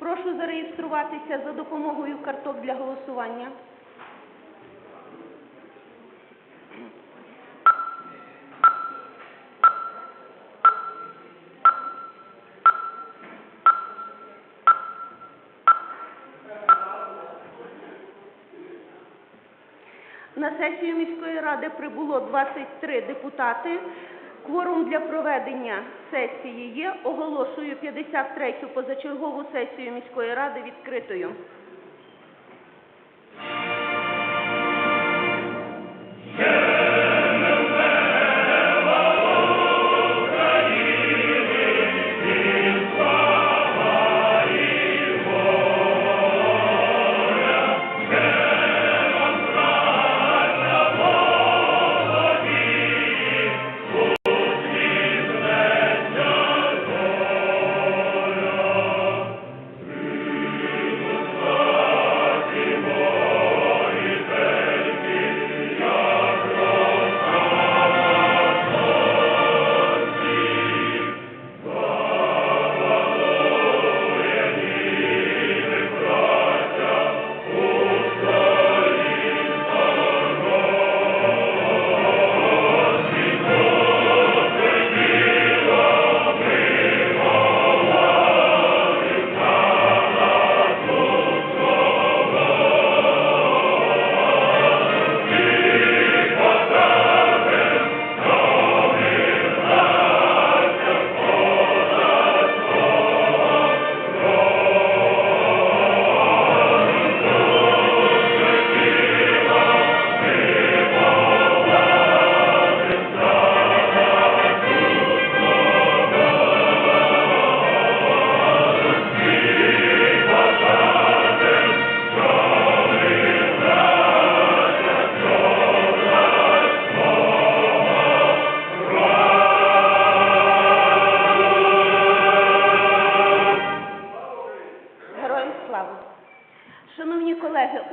Прошу зареєструватися за допомогою карток для голосування. На сесію міської ради прибуло 23 депутати. Кворум для проведення сесії є. Оголошую 53-ю позачергову сесію міської ради відкритою.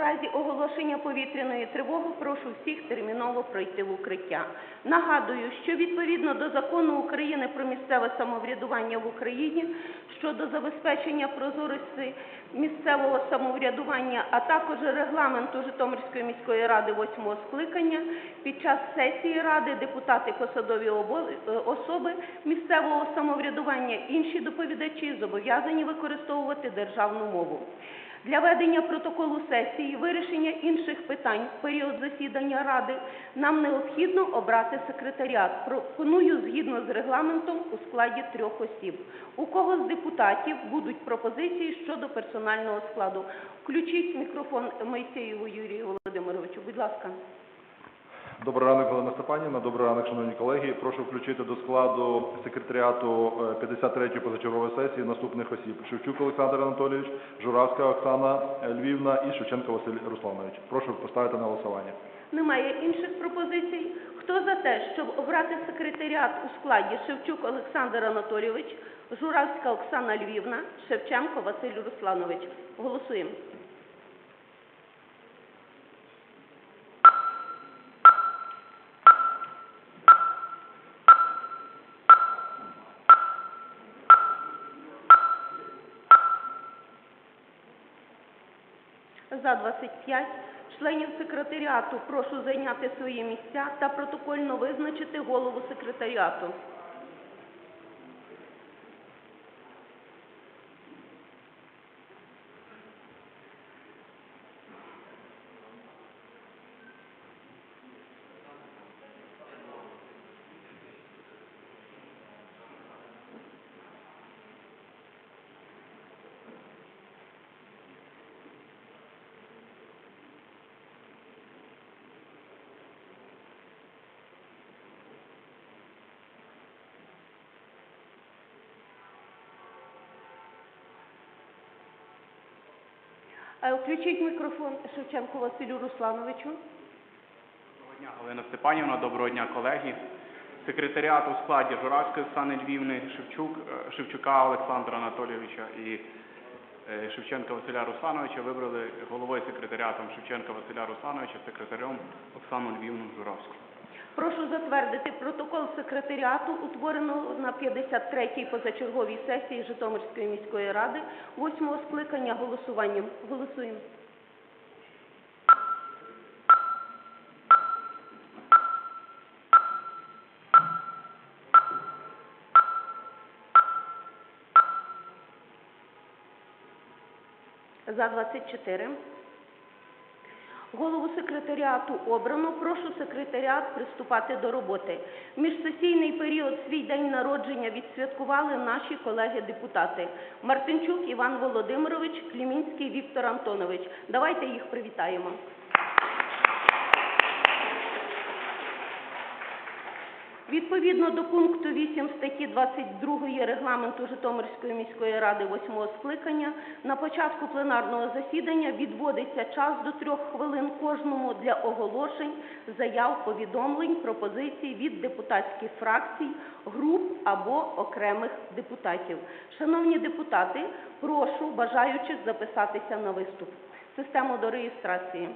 Разі оголошення повітряної тривоги прошу всіх терміново пройти в укриття. Нагадую, що відповідно до закону України про місцеве самоврядування в Україні щодо забезпечення прозорості місцевого самоврядування, а також регламенту Житомирської міської ради восьмого скликання, під час сесії ради депутати посадові е, особи місцевого самоврядування, інші доповідачі зобов'язані використовувати державну мову. Для ведення протоколу сесії, вирішення інших питань в період засідання Ради нам необхідно обрати секретаріат. Пропоную згідно з регламентом у складі трьох осіб. У кого з депутатів будуть пропозиції щодо персонального складу? Включіть мікрофон Моїсеєву Юрію Володимировичу, будь ласка. Добрий ранок, Олена Степанівна. Добрий ранок, шановні колеги. Прошу включити до складу секретаріату е, 53-ї позачергової сесії наступних осіб: Шевчук Олександр Анатолійович, Журавська Оксана Львівна і Шевченко Василь Русланович. Прошу поставити на голосування. Немає інших пропозицій. Хто за те, щоб обрати секретаріат у складі Шевчук Олександр Анатолійович, Журавська Оксана Львівна, Шевченко Василь Русланович? Голосуємо. За 25 членів секретаріату прошу зайняти свої місця та протокольно визначити голову секретаріату. Включіть мікрофон Шевченку Василю Руслановичу. Доброго дня, Галина Степанівна, доброго дня, колеги. Секретаріат у складі Журавської Оксани Львівни, Шевчук, е, Шевчука Олександра Анатолійовича і е, Шевченка Василя Руслановича вибрали головою секретаріатом Шевченка Василя Руслановича, секретарем Оксану Львівну Журавську. Прошу затвердити протокол секретаріату, утвореного на 53-й позачерговій сесії Житомирської міської ради, 8-го скликання голосуванням. Голосуємо. За 24. Голову секретаріату обрано. Прошу секретаріат приступати до роботи. Міжсесійний період свій день народження відсвяткували наші колеги-депутати. Мартинчук Іван Володимирович, Клімінський Віктор Антонович. Давайте їх привітаємо. Відповідно до пункту 8 статті 22 Регламенту Житомирської міської ради 8 скликання на початку пленарного засідання відводиться час до трьох хвилин кожному для оголошень, заяв, повідомлень, пропозицій від депутатських фракцій, груп або окремих депутатів. Шановні депутати, прошу бажаючих записатися на виступ. Систему до реєстрації.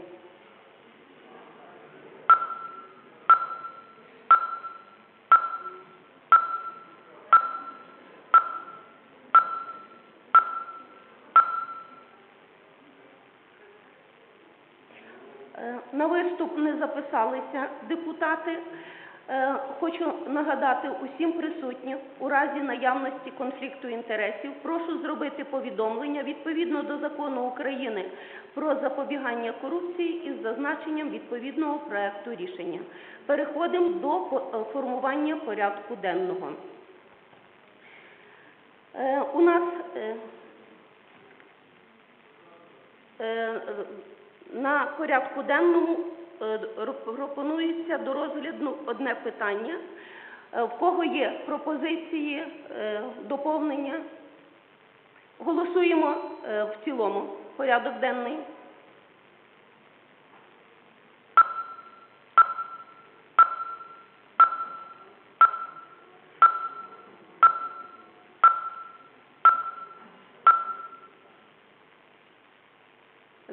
На виступ не записалися депутати. Е, Хочу нагадати усім присутнім, у разі наявності конфлікту інтересів, прошу зробити повідомлення відповідно до закону України про запобігання корупції із зазначенням відповідного проекту рішення. Переходимо до е, формування порядку денного. Е, У нас на порядку денному е, пропонується до розгляду одне питання. Е, В кого є пропозиції, е, доповнення? Голосуємо в цілому порядок денний.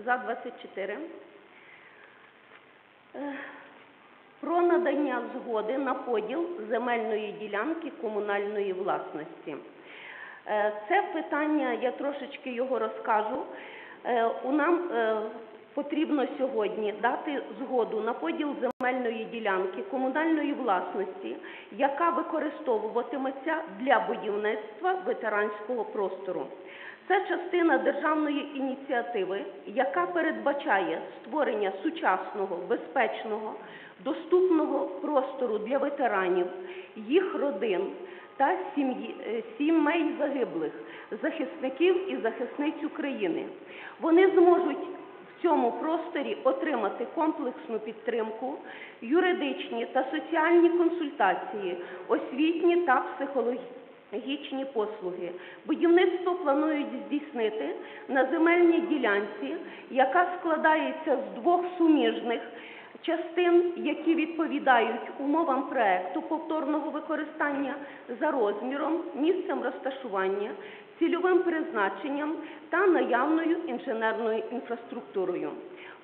За 24. Е, Про надання згоди на поділ земельної ділянки комунальної власності. Е, Це питання, я трошечки його розкажу. Е, У нам потрібно сьогодні дати згоду на поділ земельної ділянки комунальної власності, яка використовуватиметься для будівництва ветеранського простору. Це частина державної ініціативи, яка передбачає створення сучасного, безпечного, доступного простору для ветеранів, їх родин та е, сімей загиблих, захисників і захисниць України. Вони зможуть цьому просторі отримати комплексну підтримку, юридичні та соціальні консультації, освітні та психологічні послуги. Будівництво планують здійснити на земельній ділянці, яка складається з двох суміжних частин, які відповідають умовам проекту повторного використання за розміром, місцем розташування, цільовим призначенням та наявною інженерною інфраструктурою.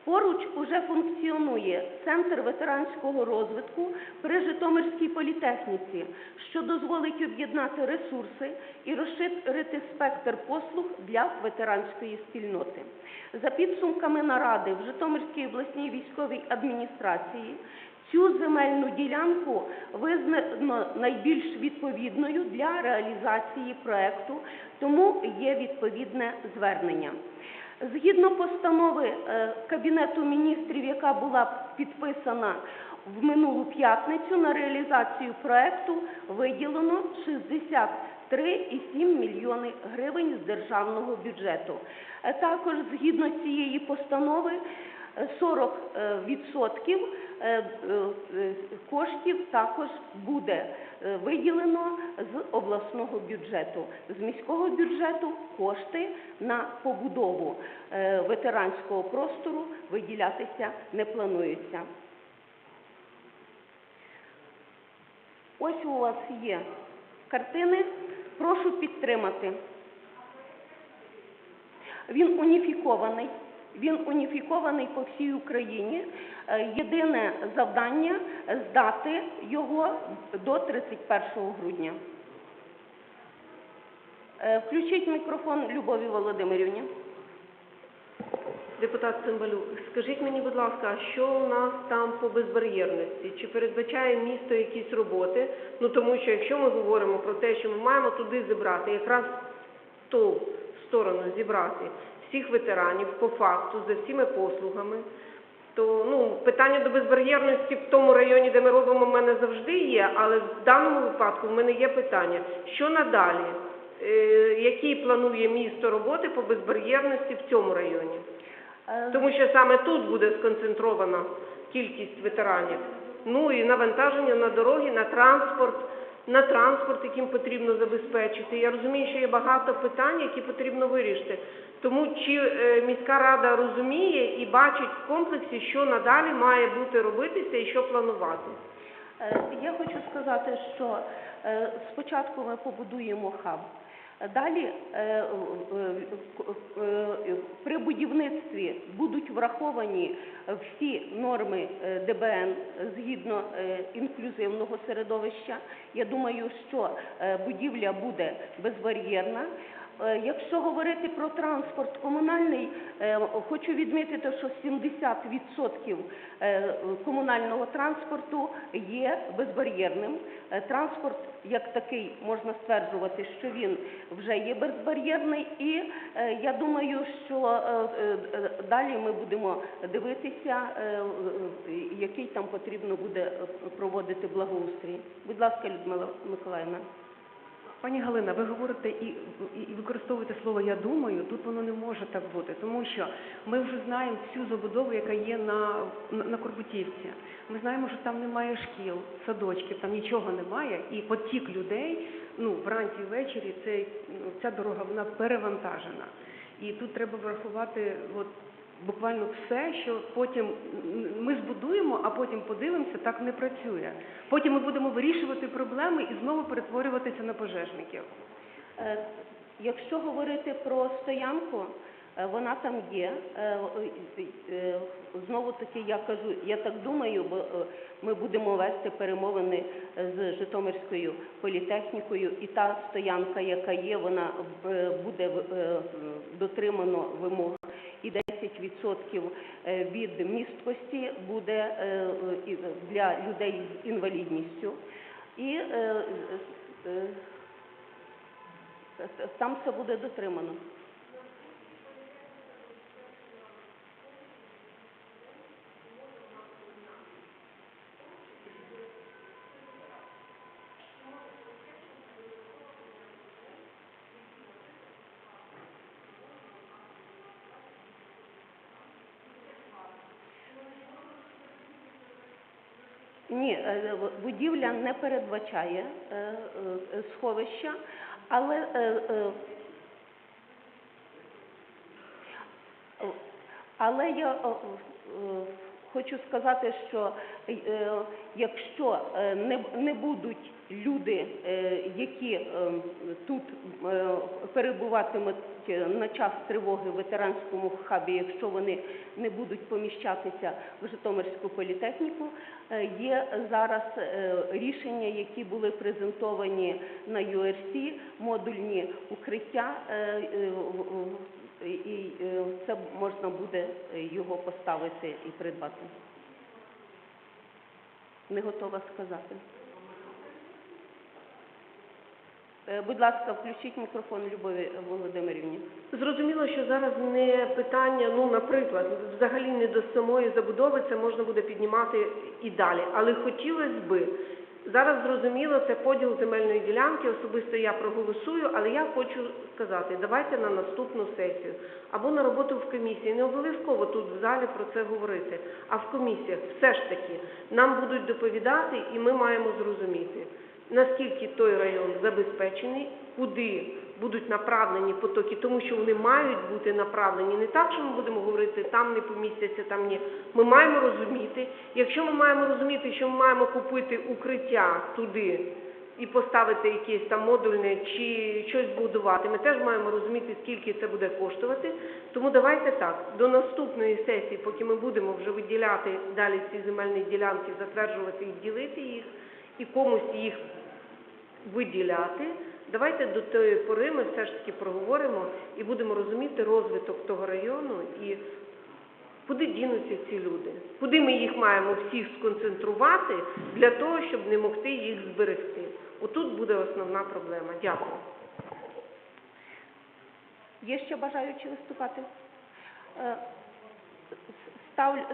Поруч уже функціонує Центр ветеранського розвитку при Житомирській політехніці, що дозволить об'єднати ресурси і розширити спектр послуг для ветеранської спільноти. За підсумками наради в Житомирській обласній військовій адміністрації Цю земельну ділянку визнано найбільш відповідною для реалізації проекту, тому є відповідне звернення. Згідно постанови е, Кабінету міністрів, яка була підписана в минулу п'ятницю, на реалізацію проекту виділено 63,7 мільйони гривень з державного бюджету. Е, Також згідно цієї постанови 40 е, відсотків е, е, коштів також буде виділено з обласного бюджету. З міського бюджету кошти на побудову ветеранського простору виділятися не планується. Ось у вас є картини. Прошу підтримати. Він уніфікований. Він уніфікований по всій Україні. Е, Єдине завдання здати його до 31 грудня. Е, Включіть мікрофон Любові Володимирівні. Депутат Цимбалюк, скажіть мені, будь ласка, що у нас там по безбар'єрності? Чи передбачає місто якісь роботи? Ну тому що якщо ми говоримо про те, що ми маємо туди зібрати, якраз ту сторону зібрати всіх ветеранів по факту за всіми послугами, то ну питання до безбар'єрності в тому районі, де ми робимо, в мене завжди є, але в даному випадку в мене є питання, що надалі? Е, які планує місто роботи по безбар'єрності в цьому районі? Е, Тому що саме тут буде сконцентрована кількість ветеранів. Ну і навантаження на дороги, на транспорт, на транспорт, яким потрібно забезпечити. Я розумію, що є багато питань, які потрібно вирішити. Тому чи е, міська рада розуміє і бачить в комплексі, що надалі має бути робитися і що планувати? Е, Я хочу сказати, що е, спочатку ми побудуємо хаб. Далі при будівництві будуть враховані всі норми ДБН згідно інклюзивного середовища. Я думаю, що будівля буде безбар'єрна. Е, Якщо говорити про транспорт комунальний, е, хочу відмітити, що 70% е, комунального транспорту є безбар'єрним. Транспорт як такий можна стверджувати, що він вже є безбар'єрний, і я думаю, що далі ми будемо дивитися, який там потрібно буде проводити благоустрій. Будь ласка, Людмила Миколаївна. Пані Галина, ви говорите і, і, використовуєте слово я думаю. Тут воно не може так бути, тому що ми вже знаємо всю забудову, яка є на, на, Корбутівці. Ми знаємо, що там немає шкіл, садочків, там нічого немає, і потік людей ну вранці і ввечері це ну, ця дорога вона перевантажена. І тут треба врахувати от, буквально все, що потім ми збудуємо, а потім подивимося, так не працює. Потім ми будемо вирішувати проблеми і знову перетворюватися на пожежників. Е, Якщо говорити про стоянку, е, вона там є. Е, Знову таки я кажу, я так думаю, бо ми будемо вести перемовини з Житомирською політехнікою, і та стоянка, яка є, вона буде дотримано вимог. І 10% е, від місткості буде е, для людей з інвалідністю. І е, там все буде дотримано. Будівля не передбачає е, е, сховища, але е, е, Але я е, е, хочу сказати, що е, якщо е, не, будуть люди, е, які тут перебуватимуть на час тривоги в ветеранському хабі, якщо вони не будуть поміщатися в Житомирську політехніку, є зараз рішення, які були презентовані на URC, модульні укриття. І е, це можна буде е, його поставити і придбати. Не готова сказати. Е, Будь ласка, включіть мікрофон Любові Володимирівні. Зрозуміло, що зараз не питання, ну, наприклад, взагалі не до самої забудови, це можна буде піднімати і далі. Але хотілося би, зараз зрозуміло, це поділ земельної ділянки, особисто я проголосую, але я хочу сказати, давайте на наступну сесію або на роботу в комісії, не обов'язково тут в залі про це говорити, а в комісіях. Все ж таки нам будуть доповідати і ми маємо зрозуміти, наскільки той район забезпечений, куди будуть направлені потоки, тому що вони мають бути направлені не так, що ми будемо говорити, там не помістяться, там ні. Ми маємо розуміти, якщо ми маємо розуміти, що ми маємо купити укриття туди, і поставити якесь там модульне чи щось будувати. Ми теж маємо розуміти, скільки це буде коштувати. Тому давайте так, до наступної сесії, поки ми будемо вже виділяти далі ці земельні ділянки, затверджувати їх, ділити їх і комусь їх виділяти. Давайте до тої пори ми все ж таки проговоримо і будемо розуміти розвиток того району і куди дінуться ці люди, куди ми їх маємо всіх сконцентрувати для того, щоб не могти їх зберегти. Отут буде основна проблема. Дякую. Є ще бажаючі виступати? Е,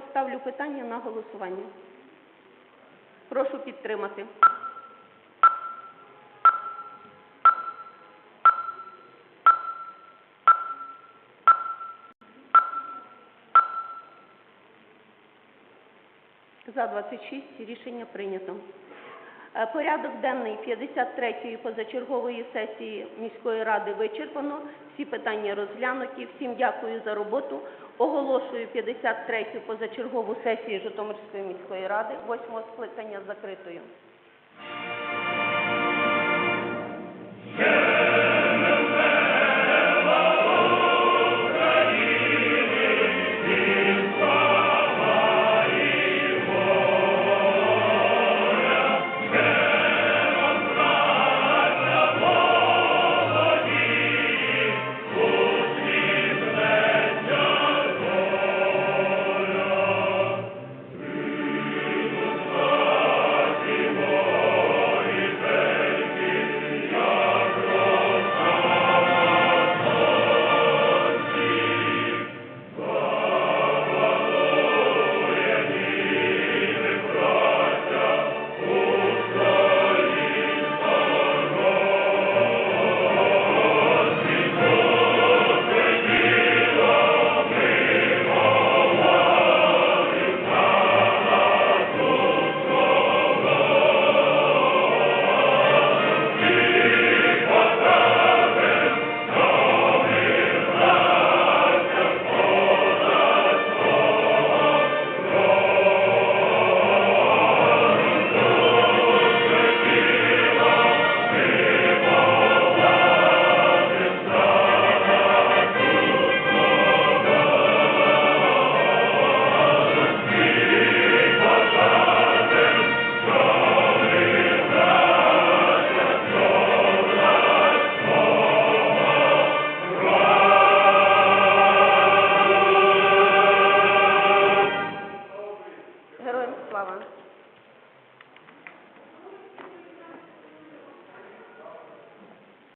Ставлю, питання на голосування. Прошу підтримати. За 26 рішення прийнято. Е, Порядок денний 53-ї позачергової сесії міської ради вичерпано. Всі питання розглянуті. Всім дякую за роботу. Оголошую 53-ю позачергову сесію Житомирської міської ради 8-го скликання закритою.